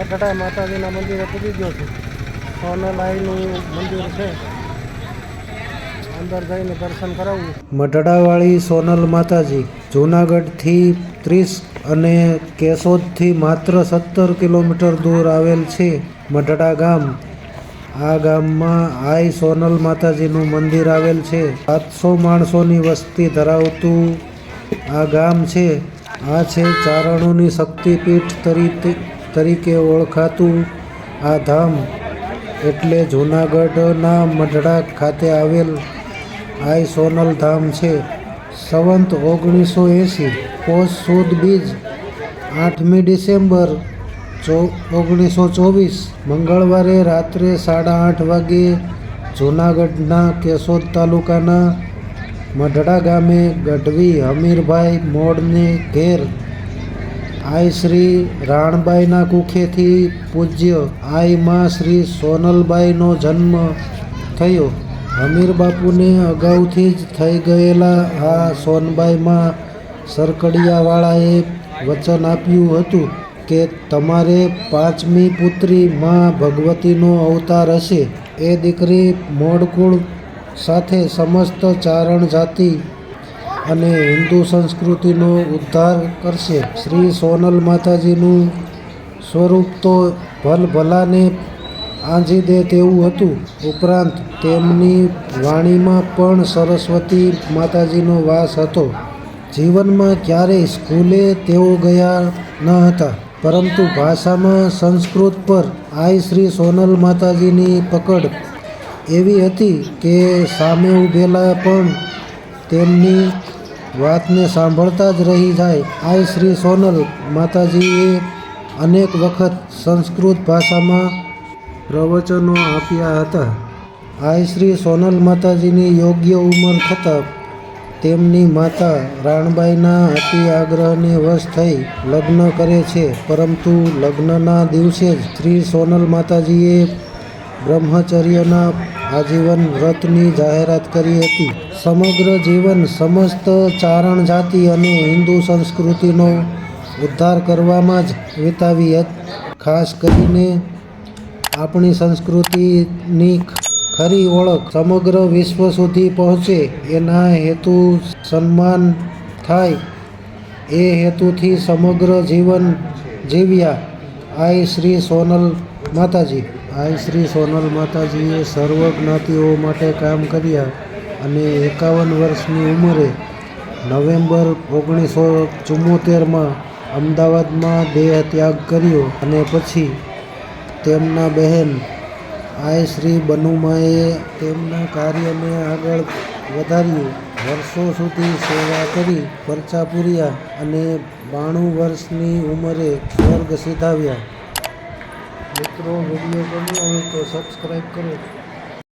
મઠડા માતાજીના મંદિરે પૂજી ગયો છું. સોનલાઈનું મંદિર છે. મઢડાવાળી સોનલ માતાજી, જૂનાગઢથી ત્રીસ અને કેશોદથી માત્ર સત્તર કિલોમીટર દૂર આવેલ છે મઢડા ગામ. આ ગામમાં આઈ સોનલ માતાજીનું મંદિર આવેલ છે. સાતસો માણસોની વસ્તી ધરાવતું આ ગામ છે. આ છે ચારણોની શક્તિપીઠ તરીકે તરીકે ઓળખાતું આ ધામ એટલે જૂનાગઢના મઢડા ખાતે આવેલ આઈ સોનલ ધામ છે. સંવંત ઓગણીસો એંસી પોષ સુદ બીજ આઠમી ડિસેમ્બર ચો ઓગણીસો ચોવીસ મંગળવારે રાત્રે સાડા આઠ વાગ્યે જૂનાગઢના કેશોદ તાલુકાના મઢડા ગામે ગઢવી હમીરભાઈ મોડને ઘેર આઈ શ્રી રાણબાઈના કુખેથી પૂજ્ય આઈમાં શ્રી સોનલબાઈનો જન્મ થયો. હમીર બાપુને અગાઉથી જ થઈ ગયેલા આ સોનબાઈમાં સરકડિયાવાળાએ વચન આપ્યું હતું કે તમારે પાંચમી પુત્રી માં ભગવતીનો અવતાર હશે. એ દીકરી મોડકુળ સાથે સમસ્ત ચારણ જાતિ અને હિન્દુ સંસ્કૃતિનો ઉદ્ધાર કરશે. શ્રી સોનલ માતાજીનું સ્વરૂપ તો ભલભલાને આંજી દે તેવું હતું. ઉપરાંત તેમની વાણીમાં પણ સરસ્વતી માતાજીનો વાસ હતો. જીવનમાં ક્યારેય સ્કૂલે તેઓ ગયા ન હતા. પરંતુ ભાષામાં સંસ્કૃત પર આઈ શ્રી સોનલ માતાજીની પકડ એવી હતી કે સામે ઊભેલા પણ તેમની વાતને સાંભળતા જ રહી જાય. આઈ શ્રી સોનલ માતાજીએ અનેક વખત સંસ્કૃત ભાષામાં પ્રવચનો આપ્યા હતા. આઈ શ્રી સોનલ માતાજીની યોગ્ય ઉંમર થતાં તેમની માતા રાણબાઈના અતિ આગ્રહને વશ થઈ લગ્ન કરે છે. પરંતુ લગ્નના દિવસે જ શ્રી સોનલ માતાજીએ બ્રહ્મચર્યના આજીવન વ્રતની જાહેરાત કરી હતી. સમગ્ર જીવન સમસ્ત ચારણ જાતિ અને હિન્દુ સંસ્કૃતિનો ઉદ્ધાર કરવામાં જ વિતાવી હતી. ખાસ કરીને આપણી સંસ્કૃતિની ખરી ઓળખ સમગ્ર વિશ્વ સુધી પહોંચે એના હેતુ સન્માન થાય. એ હેતુથી સમગ્ર જીવન જીવ્યા. આઈ શ્રી સોનલ માતાજી. આઈ શ્રી સોનલ માતાજીએ સર્વ જ્ઞાતિઓ માટે કામ કર્યા અને એકાવન વર્ષની ઉંમરે નવેમ્બર ઓગણીસો ચુમ્મોતેરમાં અમદાવાદમાં દેહ ત્યાગ કર્યો અને પછી તેમના બહેન આઈ શ્રી બનુમાએ તેમના કાર્યને આગળ વધાર્યું. વર્ષો સુધી સેવા કરી, પરચા પૂર્યા અને બાણું વર્ષની ઉંમરે સ્વર્ગ સિધાવ્યા. મિત્રો વીડિયો ગમ્યો હોય તો સબસ્ક્રાઈબ કરો.